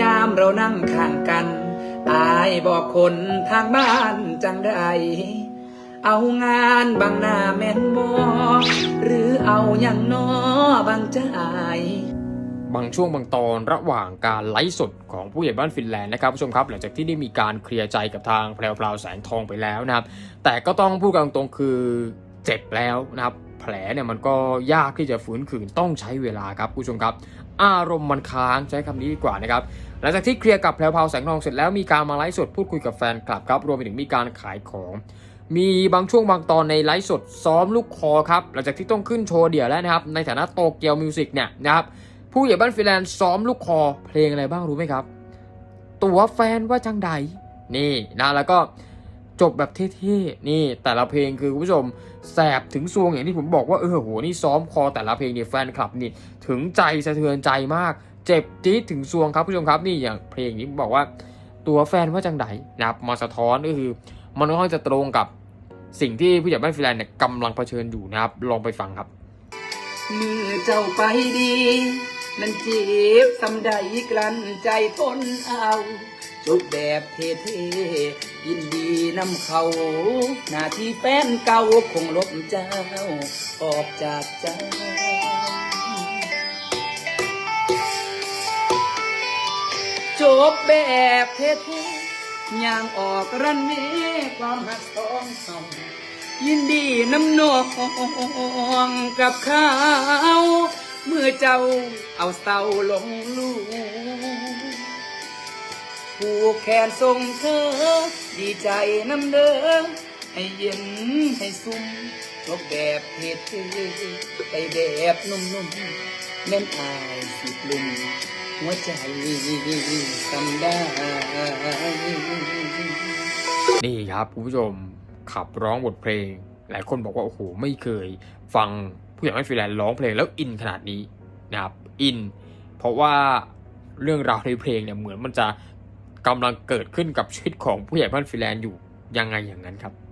ยามเรานั่งข้างกัน อายบอกคนทางบ้านจังไดเอางานบางหน้าแม่นบอหรือเอาอย่างนอบางใจบางช่วงบางตอนระหว่างการไลฟ์สดของผู้ใหญ่บ้านฟินแลนด์นะครับผู้ชมครับ หลังจากที่ได้มีการเคลียร์ใจกับทางแพรวพราวแสงทองไปแล้วนะครับ แต่ก็ต้องพูดกันตรงๆคือ เจ็บแล้วนะครับแผลเนี่ยมันก็ยากที่จะฟื้นคืนต้องใช้เวลาครับผู้ชมครับ อารมณ์มันค้างใช้คำนี้ดีกว่านะครับหลังจากที่เคลียร์กับแพรวพราวแสงทองเสร็จแล้วมีการมาไลฟ์สดพูดคุยกับแฟนคลับครับรวมไปถึงมีการขายของ มีบางช่วงบางตอนในไลฟ์สดซ้อมลูกคอครับหลังจากที่ต้องขึ้นโชว์เดี่ยวแล้วนะครับในฐานะโตเกียวมิวสิกเนี่ยนะครับผู้ใหญ่บ้านฟิแลนด์ซ้อมลูกคอเพลงอะไรบ้างรู้ไหมครับ ตัวแฟนว่าจังใดนี่นะแล้วก็ จบแบบเท่ๆนี่แต่ละเพลงคือคุณผู้ชมแสบถึงซวงอย่างที่ผมบอกว่าเออโหนี่ซ้อมคอแต่ละเพลงเนี่ยแฟนคลับนี่ถึงใจสะเทือนใจมาก เจ็บจี๊ดถึงซวงครับผู้ชมครับนี่อย่างเพลงนี้บอกว่าตัวแฟนว่าจังใดนะครับมาสะท้อนก็คือ มันค่อนข้างจะตรงกับสิ่งที่ผู้ใหญ่บ้านฟิแลนด์เนี่ยกำลังเผชิญอยู่นะครับลองไปฟังครับมือเจ้าไปดี นั่นเจ็บสำใดกลั้นใจทนเอา จบแบบเท่ๆยินดีนำเขาหน้าที่แฟนเก่าคงลบเจ้า ออกจากใจจบแบบเท่ๆย่างออกรันเมความหักสองเฮายินดีน้ำนองกับเขา เมื่อเจ้าเอาเศร้าลงลู ผูกแขนส่งเธอ ดีใจน้ำเด้อให้เย็นให้ซุ่มจบแบบเท่ๆไปแบบนุ่มๆแม่นอายสิกลุ่มหัวใจสำได้ นี่ครับคุณผู้ชมขับร้องบทเพลง หลายคนบอกว่า โอ้โห ไม่เคยฟังผู้ใหญ่บ้านฟิแลนด์ร้องเพลงแล้วอินขนาดนี้นะครับ อิน เพราะว่าเรื่องราวในเพลงเนี่ยเหมือนมันจะ กำลังเกิดขึ้นกับชีวิตของผู้ใหญ่บ้านฟิแลนด์อยู่ยังไงอย่างนั้นครับ